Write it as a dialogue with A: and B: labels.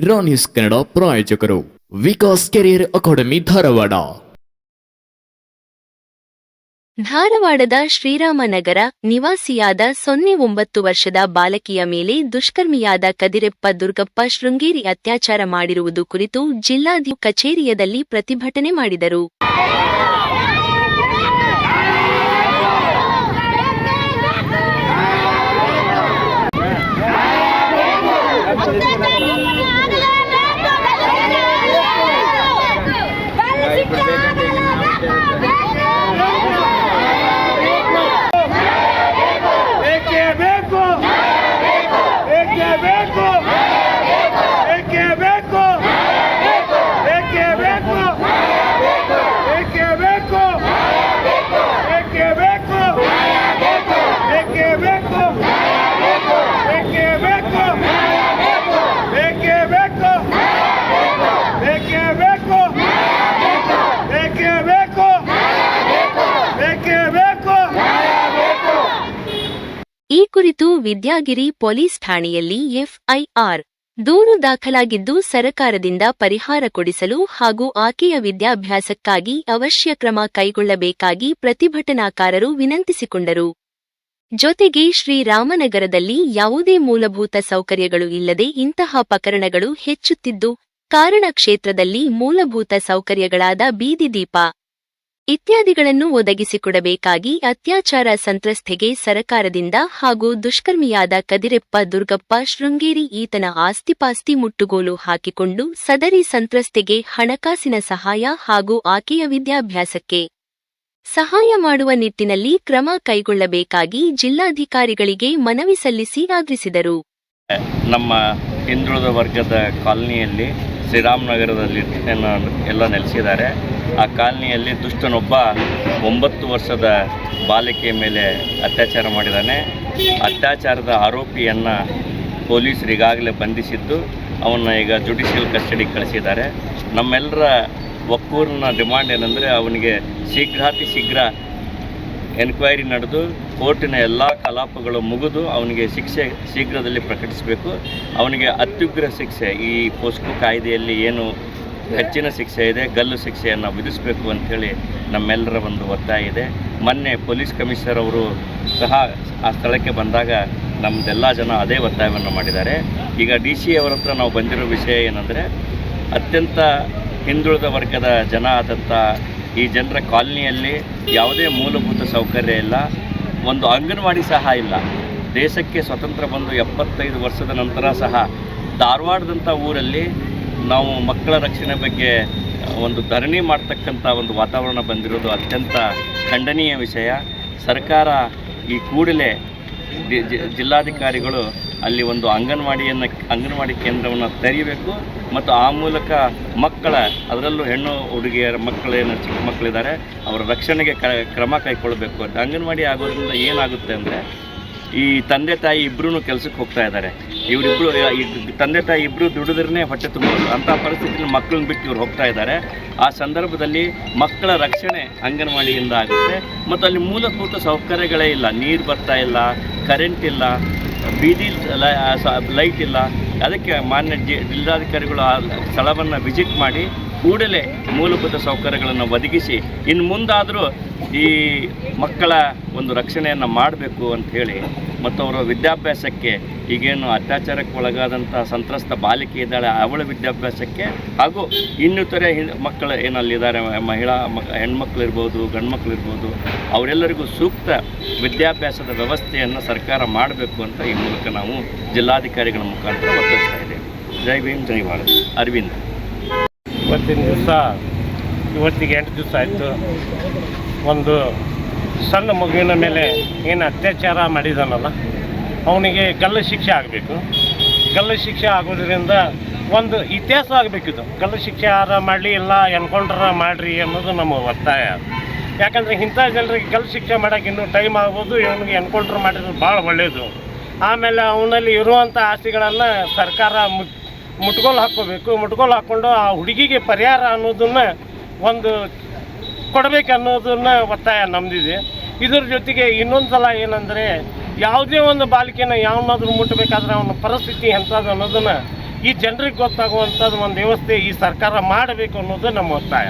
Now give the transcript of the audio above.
A: ರಾ ಕನ್ನಡ ಪ್ರಾಯೋಜಕರು Vikas career academy Dharwad.
B: ಧಾರವಾಡದ ಶ್ರೀರಾಮನಗರ ನಿವಾಸಿಯಾದ ಸೊನ್ನೆ ಒಂಬತ್ತು ವರ್ಷದ ಬಾಲಕಿಯ ಮೇಲೆ ದುಷ್ಕರ್ಮಿಯಾದ ಕದಿರೆಪ್ಪ ದುರ್ಗಪ್ಪ ಶೃಂಗೇರಿ ಅತ್ಯಾಚಾರ ಮಾಡಿರುವುದು ಕುರಿತು ಜಿಲ್ಲಾಧಿ ಕಚೇರಿಯದಲ್ಲಿ ಪ್ರತಿಭಟನೆ ಮಾಡಿದರು. ಕುರಿತು ವಿದ್ಯಾಗಿರಿ ಪೊಲೀಸ್ ಠಾಣೆಯಲ್ಲಿ ಎಫ್ಐಆರ್ ದೂರು ದಾಖಲಾಗಿದ್ದು ಸರಕಾರದಿಂದ ಪರಿಹಾರ ಕೊಡಿಸಲು ಹಾಗೂ ಆಕೆಯ ವಿದ್ಯಾಭ್ಯಾಸಕ್ಕಾಗಿ ಅವಶ್ಯ ಕ್ರಮ ಕೈಗೊಳ್ಳಬೇಕಾಗಿ ಪ್ರತಿಭಟನಾಕಾರರು ವಿನಂತಿಸಿಕೊಂಡರು. ಜೊತೆಗೆ ಶ್ರೀರಾಮನಗರದಲ್ಲಿ ಯಾವುದೇ ಮೂಲಭೂತ ಸೌಕರ್ಯಗಳು ಇಲ್ಲದೆ ಇಂತಹ ಪ್ರಕರಣಗಳು ಹೆಚ್ಚುತ್ತಿದ್ದು, ಕಾರಣ ಕ್ಷೇತ್ರದಲ್ಲಿ ಮೂಲಭೂತ ಸೌಕರ್ಯಗಳಾದ ಬೀದಿ ದೀಪ ಇತ್ಯಾದಿಗಳನ್ನು ಒದಗಿಸಿಕೊಡಬೇಕಾಗಿ ಅತ್ಯಾಚಾರ ಸಂತ್ರಸ್ತೆಗೆ ಸರಕಾರದಿಂದ ಹಾಗೂ ದುಷ್ಕರ್ಮಿಯಾದ ಕದಿರೆಪ್ಪ ದುರ್ಗಪ್ಪ ಶೃಂಗೇರಿ ಈತನ ಆಸ್ತಿಪಾಸ್ತಿ ಮುಟ್ಟುಗೋಲು ಹಾಕಿಕೊಂಡು ಸದರಿ ಸಂತ್ರಸ್ತೆಗೆ ಹಣಕಾಸಿನ ಸಹಾಯ ಹಾಗೂ ಆಕೆಯ ವಿದ್ಯಾಭ್ಯಾಸಕ್ಕೆ ಸಹಾಯ ಮಾಡುವ ನಿಟ್ಟಿನಲ್ಲಿ ಕ್ರಮ ಕೈಗೊಳ್ಳಬೇಕಾಗಿ ಜಿಲ್ಲಾಧಿಕಾರಿಗಳಿಗೆ ಮನವಿ ಸಲ್ಲಿಸಿ ಆಗ್ರಹಿಸಿದರು
C: ನಮ್ಮ ಹಿಂದುಳಿದ ವರ್ಗದ ಕಾಲನಿಯಲ್ಲಿ ಶ್ರೀರಾಮನಗರದಲ್ಲಿ ಎಲ್ಲ- ನೆಲೆಸಿದ್ದಾರೆ. ಆ ಕಾಲನಿಯಲ್ಲಿ ದುಷ್ಟನೊಬ್ಬ ಒಂಬತ್ತು ವರ್ಷದ ಬಾಲಕಿಯ ಮೇಲೆ ಅತ್ಯಾಚಾರ ಮಾಡಿದ್ದಾನೆ. ಅತ್ಯಾಚಾರದ ಆರೋಪಿಯನ್ನು ಪೊಲೀಸರು ಈಗಾಗಲೇ ಬಂಧಿಸಿದ್ದು, ಅವನ್ನ ಈಗ ಜುಡಿಷಿಯಲ್ ಕಸ್ಟಡಿಗೆ ಕಳಿಸಿದ್ದಾರೆ. ನಮ್ಮೆಲ್ಲರ ಒಕ್ಕೂರಿನ ಡಿಮಾಂಡ್ ಏನಂದರೆ ಅವನಿಗೆ ಶೀಘ್ರಾತಿ ಶೀಘ್ರ ಎನ್ಕ್ವೈರಿ ನಡೆದು ಕೋರ್ಟಿನ ಎಲ್ಲ ಕಲಾಪಗಳು ಮುಗಿದು ಅವನಿಗೆ ಶಿಕ್ಷೆ ಶೀಘ್ರದಲ್ಲಿ ಪ್ರಕಟಿಸಬೇಕು. ಅವನಿಗೆ ಅತ್ಯುಗ್ರ ಶಿಕ್ಷೆ, ಈ ಪೋಸ್ಕೋ ಕಾಯ್ದೆಯಲ್ಲಿ ಏನು ಹೆಚ್ಚಿನ ಶಿಕ್ಷೆ ಇದೆ, ಗಲ್ಲು ಶಿಕ್ಷೆಯನ್ನು ವಿಧಿಸಬೇಕು ಅಂಥೇಳಿ ನಮ್ಮೆಲ್ಲರ ಒಂದು ಒತ್ತಾಯ ಇದೆ. ಮೊನ್ನೆ ಪೊಲೀಸ್ ಕಮಿಷನರ್ ಅವರು ಸಹ ಆ ಸ್ಥಳಕ್ಕೆ ಬಂದಾಗ ನಮ್ಮದೆಲ್ಲ ಜನ ಅದೇ ಒತ್ತಾಯವನ್ನು ಮಾಡಿದ್ದಾರೆ. ಈಗ ಡಿ ಸಿ ಅವರ ಹತ್ರ ನಾವು ಬಂದಿರೋ ವಿಷಯ ಏನಂದರೆ, ಅತ್ಯಂತ ಹಿಂದುಳಿದ ವರ್ಗದ ಜನ ಆದಂಥ ಈ ಜನರ ಕಾಲನಿಯಲ್ಲಿ ಯಾವುದೇ ಮೂಲಭೂತ ಸೌಕರ್ಯ ಇಲ್ಲ. ಒಂದು ಅಂಗನವಾಡಿ ಸಹ ಇಲ್ಲ. ದೇಶಕ್ಕೆ ಸ್ವತಂತ್ರ ಬಂದು ಎಪ್ಪತ್ತೈದು ವರ್ಷದ ನಂತರ ಸಹ ಧಾರವಾಡದಂಥ ಊರಲ್ಲಿ ನಾವು ಮಕ್ಕಳ ರಕ್ಷಣೆ ಬಗ್ಗೆ ಒಂದು ಧರಣಿ ಮಾಡ್ತಕ್ಕಂಥ ಒಂದು ವಾತಾವರಣ ಬಂದಿರೋದು ಅತ್ಯಂತ ಖಂಡನೀಯ ವಿಷಯ. ಸರ್ಕಾರ ಈ ಕೂಡಲೇ ಜಿಲ್ಲಾಧಿಕಾರಿಗಳು ಅಲ್ಲಿ ಒಂದು ಅಂಗನವಾಡಿಯನ್ನು, ಅಂಗನವಾಡಿ ಕೇಂದ್ರವನ್ನು ತೆರೆಯಬೇಕು ಮತ್ತು ಆ ಮೂಲಕ ಮಕ್ಕಳ, ಅದರಲ್ಲೂ ಹೆಣ್ಣು ಹುಡುಗಿಯರ ಮಕ್ಕಳೇನು ಚಿಕ್ಕ ಮಕ್ಕಳಿದ್ದಾರೆ, ಅವರ ರಕ್ಷಣೆಗೆ ಕ್ರಮ ಕೈಗೊಳ್ಳಬೇಕು. ಅಂತ ಅಂಗನವಾಡಿ ಆಗೋದ್ರಿಂದ ಏನಾಗುತ್ತೆ ಅಂದರೆ, ಈ ತಂದೆ ತಾಯಿ ಇಬ್ಬರೂ ಕೆಲಸಕ್ಕೆ ಹೋಗ್ತಾ ಇದ್ದಾರೆ. ಇವರಿಬ್ಬರು ತಂದೆ ತಾಯಿ ಇಬ್ಬರು ದುಡಿದ್ರೇ ಹೊಟ್ಟೆ ತುಂಬೋದು ಅಂಥ ಪರಿಸ್ಥಿತಿಯಲ್ಲಿ ಮಕ್ಕಳನ್ನ ಬಿಟ್ಟು ಇವ್ರು ಹೋಗ್ತಾ ಇದ್ದಾರೆ. ಆ ಸಂದರ್ಭದಲ್ಲಿ ಮಕ್ಕಳ ರಕ್ಷಣೆ ಅಂಗನವಾಡಿಯಿಂದ ಆಗುತ್ತೆ. ಮತ್ತು ಅಲ್ಲಿ ಮೂಲಭೂತ ಸೌಕರ್ಯಗಳೇ ಇಲ್ಲ. ನೀರು ಬರ್ತಾ ಇಲ್ಲ ಕರೆಂಟ್ ಇಲ್ಲ. ಬೀದಿ ಲೈಟ್ ಇಲ್ಲ. ಅದಕ್ಕೆ ಮಾನ್ಯ ಜಿಲ್ಲಾಧಿಕಾರಿಗಳು ಆ ಸ್ಥಳವನ್ನು ವಿಸಿಟ್ ಮಾಡಿ ಕೂಡಲೇ ಮೂಲಭೂತ ಸೌಕರ್ಯಗಳನ್ನು ಒದಗಿಸಿ ಇನ್ನು ಮುಂದಾದರೂ ಈ ಮಕ್ಕಳ ಒಂದು ರಕ್ಷಣೆಯನ್ನು ಮಾಡಬೇಕು ಅಂಥೇಳಿ ಮತ್ತು ಅವರ ವಿದ್ಯಾಭ್ಯಾಸಕ್ಕೆ ಈಗೇನು ಅತ್ಯಾಚಾರಕ್ಕೆ ಒಳಗಾದಂಥ ಸಂತ್ರಸ್ತ ಬಾಲಿಕೆ ಇದ್ದಾಳೆ ಅವಳ ವಿದ್ಯಾಭ್ಯಾಸಕ್ಕೆ ಹಾಗೂ ಇನ್ನಿತರೆ ಮಕ್ಕಳು ಏನಲ್ಲಿದ್ದಾರೆ ಮಹಿಳಾ ಮಕ್ ಹೆಣ್ಮಕ್ಳು ಇರ್ಬೋದು ಗಂಡು ಮಕ್ಳು ಇರ್ಬೋದು ಅವರೆಲ್ಲರಿಗೂ ಸೂಕ್ತ ವಿದ್ಯಾಭ್ಯಾಸದ ವ್ಯವಸ್ಥೆಯನ್ನು ಸರ್ಕಾರ ಮಾಡಬೇಕು ಅಂತ ಈ ಮೂಲಕ ನಾವು ಜಿಲ್ಲಾಧಿಕಾರಿಗಳ ಮುಖಾಂತರ ಒತ್ತಾಯಿಸ್ತಾ ಇದ್ದೇವೆ. ಜೈ ಭೀಮ್, ಜೈ ಭಾರತ್. ಅರವಿಂದ್.
D: ಇವತ್ತಿನ ದಿವಸ, ಇವತ್ತಿಗೆ ಎಂಟು ದಿವಸ ಆಯಿತು. ಒಂದು ಸಣ್ಣ ಮಗುವಿನ ಮೇಲೆ ಏನು ಅತ್ಯಾಚಾರ ಮಾಡಿದಾನಲ್ಲ? ಅವನಿಗೆ ಗಲ್ಲು ಶಿಕ್ಷೆ ಆಗಬೇಕು. ಗಲ್ಲು ಶಿಕ್ಷೆ ಆಗೋದ್ರಿಂದ ಒಂದು ಇತಿಹಾಸ ಆಗಬೇಕಿದು ಗಲ್ಲು ಶಿಕ್ಷೆ ಆರ ಮಾಡಲಿ ಇಲ್ಲ, ಎನ್ಕೌಂಟ್ರ ಮಾಡಿರಿ ಅನ್ನೋದು ನಮ್ಮ ಒತ್ತಾಯ. ಯಾಕಂದರೆ ಇಂಥ ಜನರಿಗೆ ಗಲ್ಲು ಶಿಕ್ಷೆ ಮಾಡೋಕೆ ಇನ್ನೂ ಟೈಮ್ ಆಗ್ಬೋದು, ಇವನಿಗೆ ಎನ್ಕೌಂಟ್ರ್ ಮಾಡಿದ್ರೆ ಭಾಳ ಒಳ್ಳೆಯದು ಆಮೇಲೆ ಅವನಲ್ಲಿ ಇರುವಂಥ ಆಸ್ತಿಗಳನ್ನು ಸರ್ಕಾರ ಮುಟ್, ಮುಟ್ಗೋಲು ಹಾಕ್ಕೋಬೇಕು. ಮುಟ್ಗೋಲು ಹಾಕ್ಕೊಂಡು ಆ ಹುಡುಗಿಗೆ ಪರಿಹಾರ ಅನ್ನೋದನ್ನು ಒಂದು ಕೊಡಬೇಕು ಅನ್ನೋದನ್ನ ಒತ್ತಾಯ ನಮ್ದಿದೆ. ಇದ್ರ ಜೊತೆಗೆ ಇನ್ನೊಂದು ಸಲ ಏನಂದರೆ ಯಾವುದೇ ಒಂದು ಬಾಲಿಕೆನ ಯಾವನಾದ್ರೂ ಮುಟ್ಟಬೇಕಾದ್ರೆ ಅವನ ಪರಿಸ್ಥಿತಿ ಎಂಥದ್ದು ಅನ್ನೋದನ್ನು ಈ ಜನರಿಗೆ ಗೊತ್ತಾಗುವಂಥದ್ದು ಒಂದು ವ್ಯವಸ್ಥೆ ಈ ಸರ್ಕಾರ ಮಾಡಬೇಕು ಅನ್ನೋದು ನಮ್ಮ ಒತ್ತಾಯ.